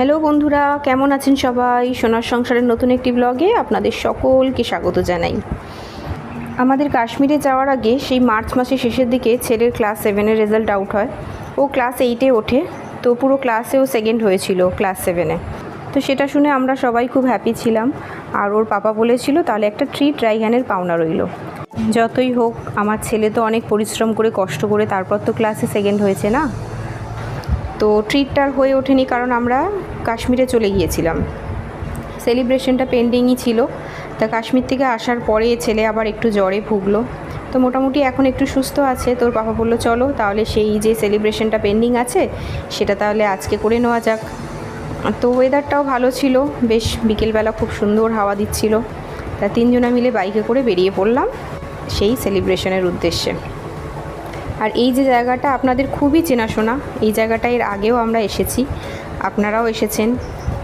Hello বন্ধুরা, কেমন আছেন সবাই? সোনার সংসারের নতুন একটি ব্লগে আপনাদের সকলকে স্বাগত জানাই। আমাদের কাশ্মীরে যাওয়ার আগে সেই মার্চ মাসের শেষের দিকে ছেলের ক্লাস সেভেনের রেজাল্ট আউট হয়। ও ক্লাস এইটে ওঠে, তো পুরো ক্লাসেও সেকেন্ড হয়েছিল ক্লাস সেভেনে। তো সেটা শুনে আমরা সবাই খুব হ্যাপি ছিলাম। আর ওর পাপা বলেছিল, তাহলে একটা ট্রিট রাইহানের পাওনা রইল। যতই হোক, আমার ছেলে তো অনেক পরিশ্রম করে, কষ্ট করে তারপর তো ক্লাসে সেকেন্ড হয়েছে না? তো ট্রিটটার হয়ে ওঠেনি কারণ আমরা কাশ্মীরে চলে গিয়েছিলাম। সেলিব্রেশনটা পেন্ডিংই ছিল। তা কাশ্মীর থেকে আসার পরে ছেলে আবার একটু জ্বরে ভুগলো। তো মোটামুটি এখন একটু সুস্থ আছে। তোর বাবা বলল, চলো, তাহলে সেই যে সেলিব্রেশনটা পেন্ডিং আছে, সেটা তাহলে আজকে করে নেওয়া যাক। তো ওয়েদারটাও ভালো ছিল। বেশ বিকেলবেলা খুব সুন্দর হাওয়া দিচ্ছিল। তা তিনজনা মিলে বাইকে করে বেরিয়ে পড়লাম সেই সেলিব্রেশনের উদ্দেশ্যে। আর এই যে জায়গাটা আপনাদের খুবই চেনাশোনা এই জায়গাটা এর আগেও আমরা এসেছি। আপনারাও এসেছেন।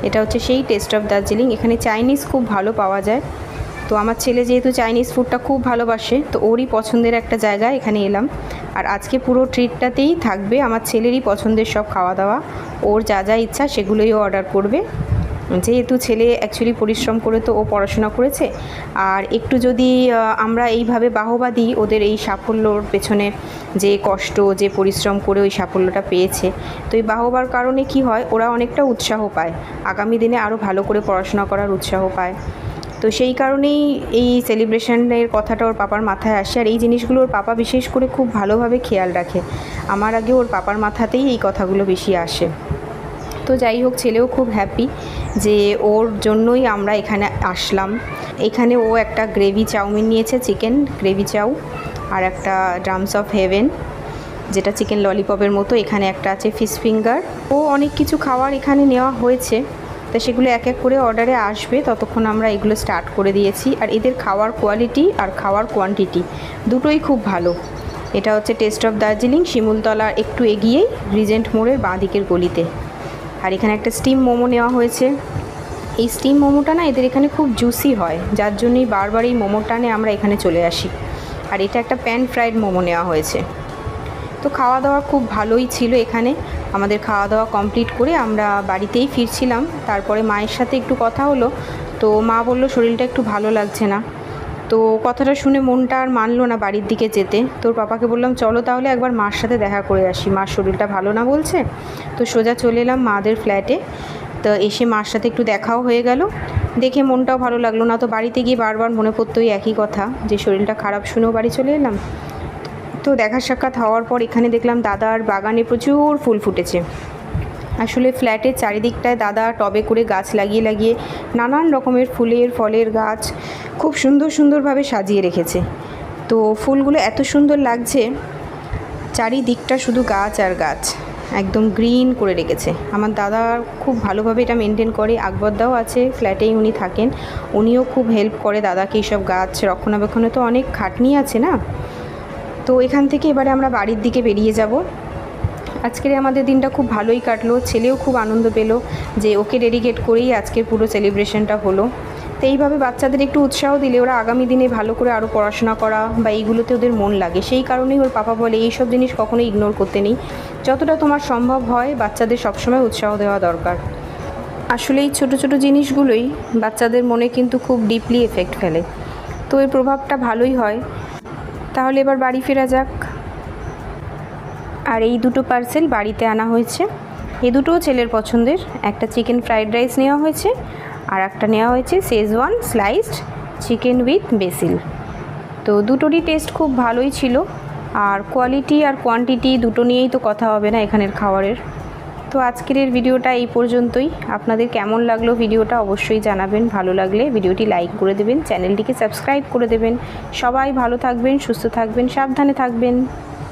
এটা হচ্ছে সেই টেস্ট অফ দার্জিলিং এখানে চাইনিজ খুব ভালো পাওয়া যায়। তো আমার ছেলে যেহেতু চাইনিজ ফুডটা খুব ভালোবাসে, তো ওরই পছন্দের একটা জায়গা এখানে এলাম। আর আজকে পুরো ট্রিটটাতেই থাকবে আমার ছেলেরই পছন্দের সব খাওয়া দাওয়া। ওর যা যা ইচ্ছা সেগুলোই অর্ডার করবে। যেহেতু ছেলে অ্যাকচুয়ালি পরিশ্রম করে তো ও পড়াশোনা করেছে, আর একটু যদি আমরা এইভাবে বাহবা দিই ওদের এই সাফল্যর পেছনে যে কষ্ট, যে পরিশ্রম করে ওই সাফল্যটা পেয়েছে, তো এই বাহবার কারণে কি হয়, ওরা অনেকটা উৎসাহ পায়। আগামী দিনে আরও ভালো করে পড়াশোনা করার উৎসাহ পায়। তো সেই কারণেই এই সেলিব্রেশনের কথাটা ওর পাপার মাথায় আসে, আর এই জিনিসগুলো ওর পাপা বিশেষ করে খুব ভালোভাবে খেয়াল রাখে। আমার আগে ওর পাপার মাথাতেই এই কথাগুলো বেশি আসে। তো যাই হোক, ছেলেও খুব হ্যাপি যে ওর জন্যই আমরা এখানে আসলাম। এখানে ও একটা গ্রেভি চাউমিন নিয়েছে চিকেন গ্রেভি চাউ আর একটা ড্রামস অফ হেভেন যেটা চিকেন ললিপপের মতো। এখানে একটা আছে ফিশ ফিঙ্গার ও অনেক কিছু খাওয়ার এখানে নেওয়া হয়েছে, তা সেগুলো এক এক করে অর্ডারে আসবে। ততক্ষণ আমরা এগুলো স্টার্ট করে দিয়েছি। আর এদের খাওয়ার কোয়ালিটি আর খাওয়ার কোয়ান্টিটি দুটোই খুব ভালো। এটা হচ্ছে টেস্ট অফ দার্জিলিং শিমুলতলা একটু এগিয়েই রিজেন্ট মোড়ের বাঁ দিকের গলিতে। আর এখানে একটা স্টিম মোমো নেওয়া হয়েছে। এই স্টিম মোমোটা না এদের এখানে খুব জুসি হয়, যার জন্যই বারবার এই মোমোটা টানে আমরা এখানে চলে আসি। আর এটা একটা প্যান ফ্রাইড মোমো নেওয়া হয়েছে। তো খাওয়া দাওয়া খুব ভালোই ছিল এখানে। আমাদের খাওয়া দাওয়া কমপ্লিট করে আমরা বাড়িতেই ফিরছিলাম। তারপরে মায়ের সাথে একটু কথা হলো। তো মা বলল, শরীরটা একটু ভালো লাগছে না। তো কথাটা শুনে মনটা আর মানলো না বাড়ির দিকে যেতে। তোর পাপাকে বললাম, চলো তাহলে একবার মার সাথে দেখা করে আসি। মার শরীরটা ভালো না বলছে? তো সোজা চলে এলাম মাদের ফ্ল্যাটে তো এসে মার সাথে একটু দেখাও হয়ে গেল। দেখে মনটাও ভালো লাগল না। তো বাড়িতে গিয়ে বারবার মনে পড়তো ওই একই কথা, যে শরীরটা খারাপ শুনেও বাড়ি চলে এলাম। তো দেখা সাক্ষাৎ হওয়ার পর এখানে দেখলাম দাদার বাগানে প্রচুর ফুল ফুটেছে। আসলে ফ্ল্যাটের চারিদিকটায় দাদা টবে করে গাছ লাগিয়ে লাগিয়ে নানান রকমের ফুলের, ফলের গাছ খুব সুন্দর সুন্দরভাবে সাজিয়ে রেখেছে। তো ফুলগুলো এত সুন্দর লাগছে, চারিদিকটা শুধু গাছ আর গাছ, একদম গ্রিন করে রেখেছে। আমার দাদা খুব ভালোভাবে এটা মেনটেন করে, আকবরদাও আছে, ফ্ল্যাটেই উনি থাকেন। উনিও খুব হেল্প করে দাদাকে এইসব গাছ রক্ষণাবেক্ষণে তো অনেক খাটনি আছে না? তো এখান থেকে এবারে আমরা বাড়ির দিকে বেরিয়ে যাব। আজকের আমাদের দিনটা খুব ভালোই কাটলো, ছেলেও খুব আনন্দ পেল যে ওকে ডেডিকেট করেই আজকের পুরো সেলিব্রেশনটা হলো। তো এইভাবে বাচ্চাদের একটু উৎসাহ দিলে ওরা আগামী দিনে ভালো করে আরও পড়াশোনা করা বা এইগুলোতে ওদের মন লাগে, সেই কারণেই ওর পাপা বলে এইসব জিনিস কখনোই ইগনোর করতে নেই। যতটা তোমার সম্ভব হয় বাচ্চাদের সবসময় উৎসাহ দেওয়া দরকার। আসলে এই ছোটো ছোটো জিনিসগুলোই বাচ্চাদের মনে কিন্তু খুব ডিপলি এফেক্ট ফেলে। তো এর প্রভাবটা ভালোই হয়। তাহলে এবার বাড়ি ফেরা যাক। আর এই দুটো পার্সেল বাড়িতে আনা হয়েছে। এ দুটোও ছেলের পছন্দের। একটা চিকেন ফ্রাইড রাইস নেওয়া হয়েছে আর একটা নেওয়া হয়েছে Schezwan sliced chicken with basil তো দুটোরই টেস্ট খুব ভালোই ছিল। আর কোয়ালিটি আর কোয়ান্টিটি দুটো নিয়েই তো কথা হবে না এখানের খাবারের। তো আজকের এর ভিডিওটা এই পর্যন্তই। আপনাদের কেমন লাগল ভিডিওটা অবশ্যই জানাবেন। ভালো লাগলে ভিডিওটি লাইক করে দেবেন, চ্যানেলটিকে সাবস্ক্রাইব করে দেবেন। সবাই ভালো থাকবেন, সুস্থ থাকবেন, সাবধানে থাকবেন।